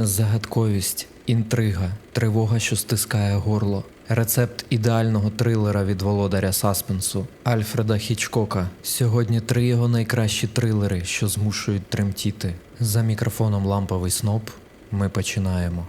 Загадковість, інтрига, тривога, що стискає горло. Рецепт ідеального трилера від володаря саспенсу Альфреда Хічкока. Сьогодні три його найкращі трилери, що змушують тремтіти. За мікрофоном ламповий сноп. Ми починаємо.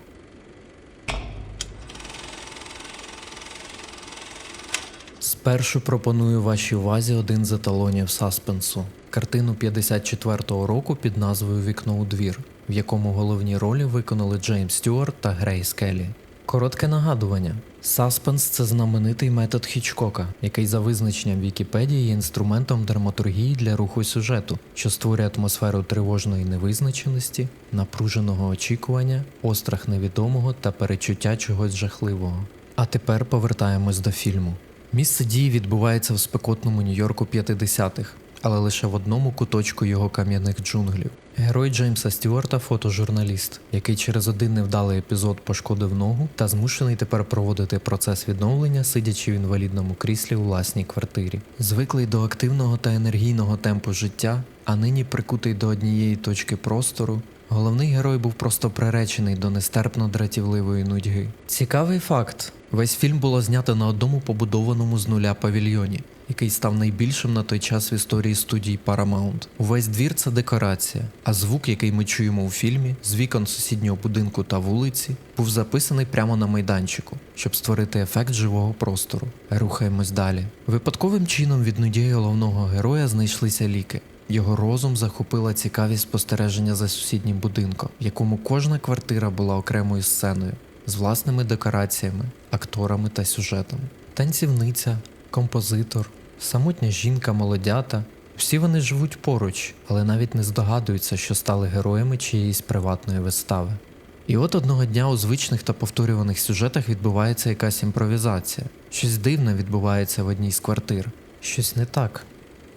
Спершу пропоную вашій увазі один з еталонів саспенсу картину 54-го року під назвою Вікно у двір, в якому головні ролі виконали Джеймс Стюарт та Грейс Келлі. Коротке нагадування: саспенс це знаменитий метод Хічкока, який за визначенням Вікіпедії є інструментом драматургії для руху сюжету, що створює атмосферу тривожної невизначеності, напруженого очікування, острах невідомого та перечуття чогось жахливого. А тепер повертаємось до фільму. Місце дії відбувається в спекотному Нью-Йорку 50-х, але лише в одному куточку його кам'яних джунглів. Герой Джеймса Стюарта фотожурналіст, який через один невдалий епізод пошкодив ногу та змушений тепер проводити процес відновлення, сидячи в інвалідному кріслі у власній квартирі. Звиклий до активного та енергійного темпу життя, а нині прикутий до однієї точки простору. Головний герой був просто приречений до нестерпно дратівливої нудьги. Цікавий факт: весь фільм було знято на одному побудованому з нуля павільйоні, який став найбільшим на той час в історії студії Paramount. Увесь двір це декорація, а звук, який ми чуємо у фільмі, з вікон сусіднього будинку та вулиці, був записаний прямо на майданчику, щоб створити ефект живого простору. Рухаємось далі. Випадковим чином від нудьги головного героя знайшлися ліки. Його розум захопила цікавість спостереження за сусіднім будинком, в якому кожна квартира була окремою сценою з власними декораціями, акторами та сюжетами. Танцівниця, композитор, самотня жінка, молодята. Всі вони живуть поруч, але навіть не здогадуються, що стали героями чиєїсь приватної вистави. І от одного дня у звичних та повторюваних сюжетах відбувається якась імпровізація. Щось дивне відбувається в одній з квартир, щось не так,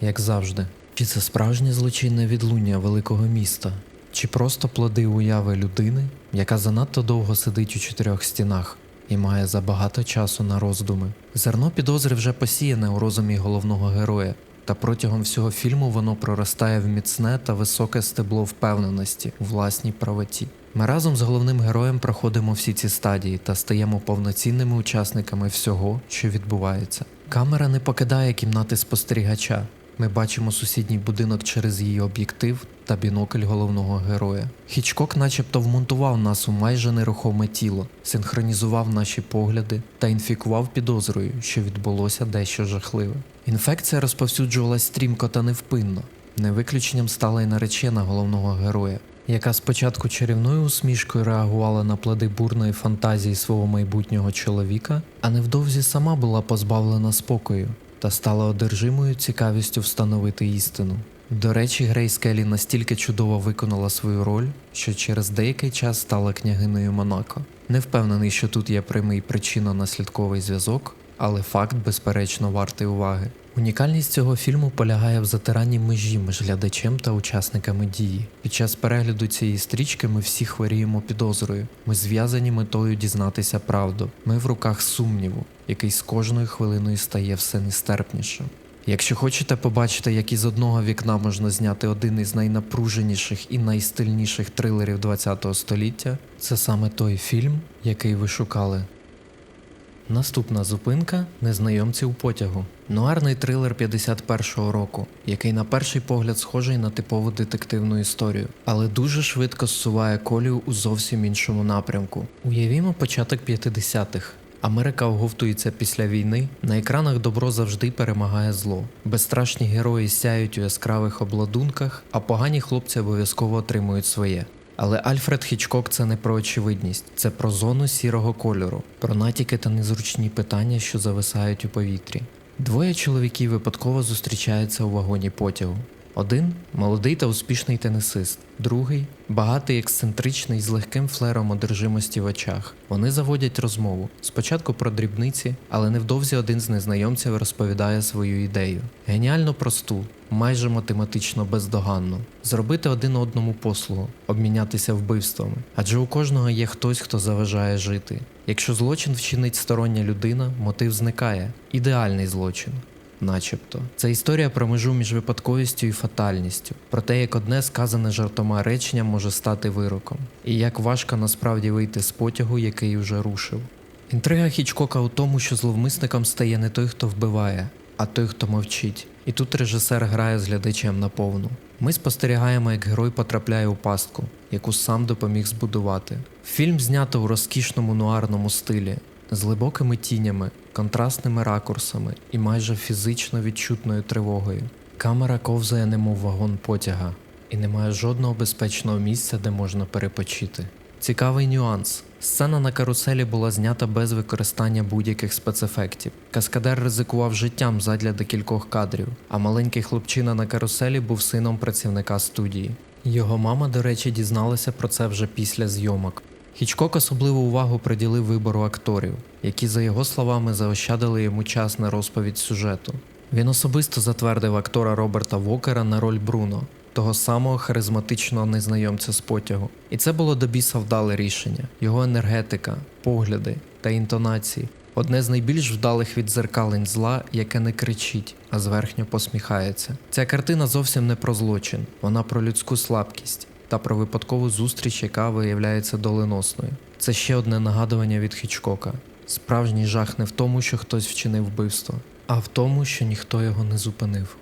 як завжди. Чи це справжнє злочинне відлуння великого міста, чи просто плоди уяви людини, яка занадто довго сидить у чотирьох стінах має забагато часу на роздуми? Зерно підозри вже посіяне у розумі головного героя, та протягом всього фільму воно проростає в міцне та високе стебло впевненості у власній правоті. Ми разом з головним героєм проходимо всі ці стадії та стаємо повноцінними учасниками всього, що відбувається. Камера не покидає кімнати спостерігача. Ми бачимо сусідній будинок через її об'єктив та бінокль головного героя. Хічкок начебто вмонтував нас у майже нерухоме тіло, синхронізував наші погляди та інфікував підозрою, що відбулося дещо жахливе. Інфекція розповсюджувалась стрімко та невпинно. Не виключенням стала й наречена головного героя, яка спочатку чарівною усмішкою реагувала на плоди бурної фантазії свого майбутнього чоловіка, а невдовзі сама була позбавлена спокою та стала одержимою цікавістю встановити істину. До речі, Грейс Келлі настільки чудово виконала свою роль, що через деякий час стала княгинею Монако. Не впевнений, що тут є прямий причинно-наслідковий зв'язок, але факт, безперечно, вартий уваги. Унікальність цього фільму полягає в затиранні межі між глядачем та учасниками дії. Під час перегляду цієї стрічки ми всі хворіємо підозрою. Ми зв'язані метою дізнатися правду. Ми в руках сумніву, який з кожною хвилиною стає все нестерпнішим. Якщо хочете побачити, як із одного вікна можна зняти один із найнапруженіших і найстильніших трилерів ХХ століття, це саме той фільм, який ви шукали. Наступна зупинка незнайомці у потягу. Нуарний трилер 51-го року, який на перший погляд схожий на типову детективну історію, але дуже швидко зсуває колію у зовсім іншому напрямку. Уявімо початок 50-х. Америка оговтується після війни. На екранах добро завжди перемагає зло. Безстрашні герої сяють у яскравих обладунках, а погані хлопці обов'язково отримують своє. Але Альфред Хічкок це не про очевидність, це про зону сірого кольору, про натяки та незручні питання, що зависають у повітрі. Двоє чоловіків випадково зустрічаються у вагоні потягу. Один молодий та успішний тенісист, другий багатий, ексцентричний з легким флером одержимості в очах. Вони заводять розмову спочатку про дрібниці, але невдовзі один з незнайомців розповідає свою ідею. Геніально просту, майже математично бездоганну. Зробити один одному послугу, обмінятися вбивствами. Адже у кожного є хтось, хто заважає жити. Якщо злочин вчинить стороння людина, мотив зникає. Ідеальний злочин. Начебто. Це історія про межу між випадковістю і фатальністю, про те, як одне сказане жартома речення може стати вироком, і як важко насправді вийти з потягу, який уже рушив. Інтрига Хічкока у тому, що зловмисником стає не той, хто вбиває, а той, хто мовчить. І тут режисер грає з глядачем наповну. Ми спостерігаємо, як герой потрапляє у пастку, яку сам допоміг збудувати. Фільм знято у розкішному нуарному стилі, з глибокими тінями, контрастними ракурсами і майже фізично відчутною тривогою. Камера ковзає, немов вагон потяга, і немає жодного безпечного місця, де можна перепочити. Цікавий нюанс. Сцена на каруселі була знята без використання будь-яких спецефектів. Каскадер ризикував життям задля декількох кадрів, а маленький хлопчина на каруселі був сином працівника студії. Його мама, до речі, дізналася про це вже після зйомок. Хічкок особливу увагу приділив вибору акторів, які, за його словами, заощадили йому час на розповідь сюжету. Він особисто затвердив актора Роберта Вокера на роль Бруно, того самого харизматичного незнайомця з потягу. І це було до біса вдале рішення. Його енергетика, погляди та інтонації одне з найбільш вдалих відзеркалень зла, яке не кричить, а зверхньо посміхається. Ця картина зовсім не про злочин, вона про людську слабкість та про випадкову зустріч, яка виявляється доленосною. Це ще одне нагадування від Хічкока. Справжній жах не в тому, що хтось вчинив вбивство, а в тому, що ніхто його не зупинив.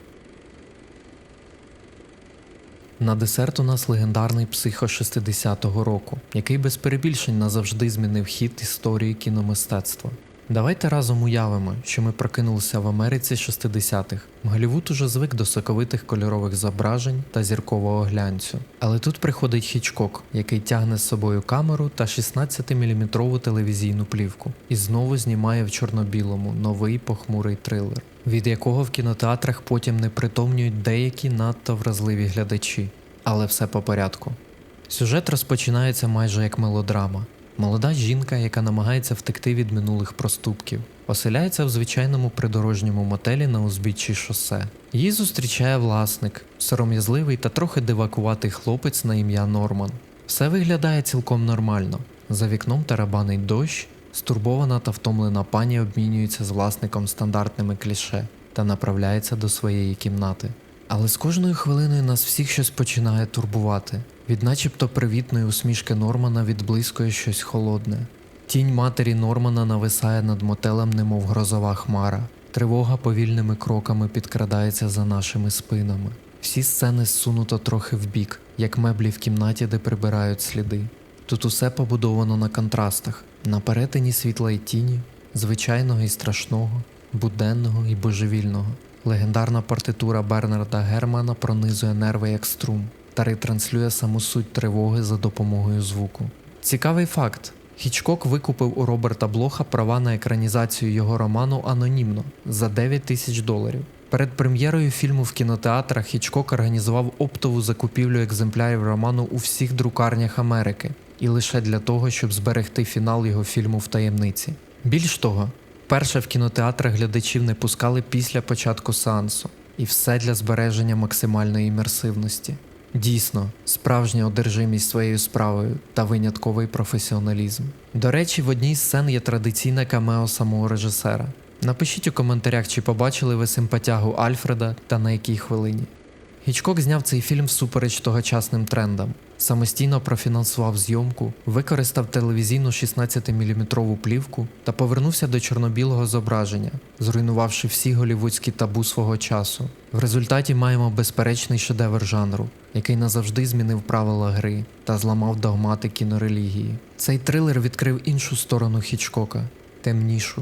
На десерт у нас легендарний психо 60-го року, який без перебільшень назавжди змінив хід історії кіномистецтва. Давайте разом уявимо, що ми прокинулися в Америці 60-х. Голлівуд уже звик до соковитих кольорових зображень та зіркового глянцю. Але тут приходить Хічкок, який тягне з собою камеру та 16-мм телевізійну плівку, і знову знімає в чорно-білому новий похмурий трилер, від якого в кінотеатрах потім не притомнюють деякі надто вразливі глядачі. Але все по порядку. Сюжет розпочинається майже як мелодрама. Молода жінка, яка намагається втекти від минулих проступків, оселяється в звичайному придорожньому мотелі на узбіччі шосе. Її зустрічає власник, сором'язливий та трохи дивакуватий хлопець на ім'я Норман. Все виглядає цілком нормально. За вікном тарабанить дощ, стурбована та втомлена пані обмінюється з власником стандартними кліше та направляється до своєї кімнати. Але з кожною хвилиною нас всіх щось починає турбувати. Від начебто привітної усмішки Нормана відблискує щось холодне. Тінь матері Нормана нависає над мотелем, немов грозова хмара. Тривога повільними кроками підкрадається за нашими спинами. Всі сцени зсунуто трохи вбік, як меблі в кімнаті, де прибирають сліди. Тут усе побудовано на контрастах, на перетині світла й тіні, звичайного і страшного, буденного і божевільного. Легендарна партитура Бернарда Германа пронизує нерви як струм та ретранслює саму суть тривоги за допомогою звуку. Цікавий факт: Хічкок викупив у Роберта Блоха права на екранізацію його роману анонімно за 9 тисяч доларів. Перед прем'єрою фільму в кінотеатрах Хічкок організував оптову закупівлю екземплярів роману у всіх друкарнях Америки, і лише для того, щоб зберегти фінал його фільму в таємниці. Більш того, Перше в кінотеатрах глядачів не пускали після початку сеансу, і все для збереження максимальної імерсивності. Дійсно, справжня одержимість своєю справою та винятковий професіоналізм. До речі, в одній з сцен є традиційне камео самого режисера. Напишіть у коментарях, чи побачили ви симпатягу Альфреда та на якій хвилині. Гічкок зняв цей фільм всупереч тогочасним трендам. Самостійно профінансував зйомку, використав телевізійну 16-мм плівку та повернувся до чорно-білого зображення, зруйнувавши всі голівудські табу свого часу. В результаті маємо безперечний шедевр жанру, який назавжди змінив правила гри та зламав догмати кінорелігії. Цей трилер відкрив іншу сторону Хічкока темнішу,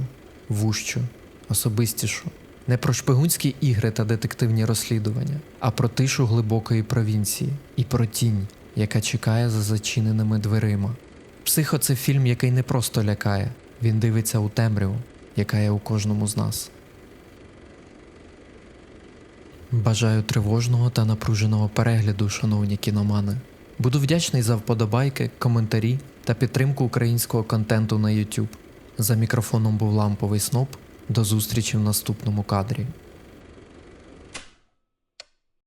вущу, особистішу. Не про шпигунські ігри та детективні розслідування, а про тишу глибокої провінції і про тінь, яка чекає за зачиненими дверима. Психо це фільм, який не просто лякає, він дивиться у темряву, яка є у кожному з нас. Бажаю тривожного та напруженого перегляду, шановні кіномани. Буду вдячний за вподобайки, коментарі та підтримку українського контенту на YouTube. За мікрофоном був ламповий сноп. До зустрічі в наступному кадрі.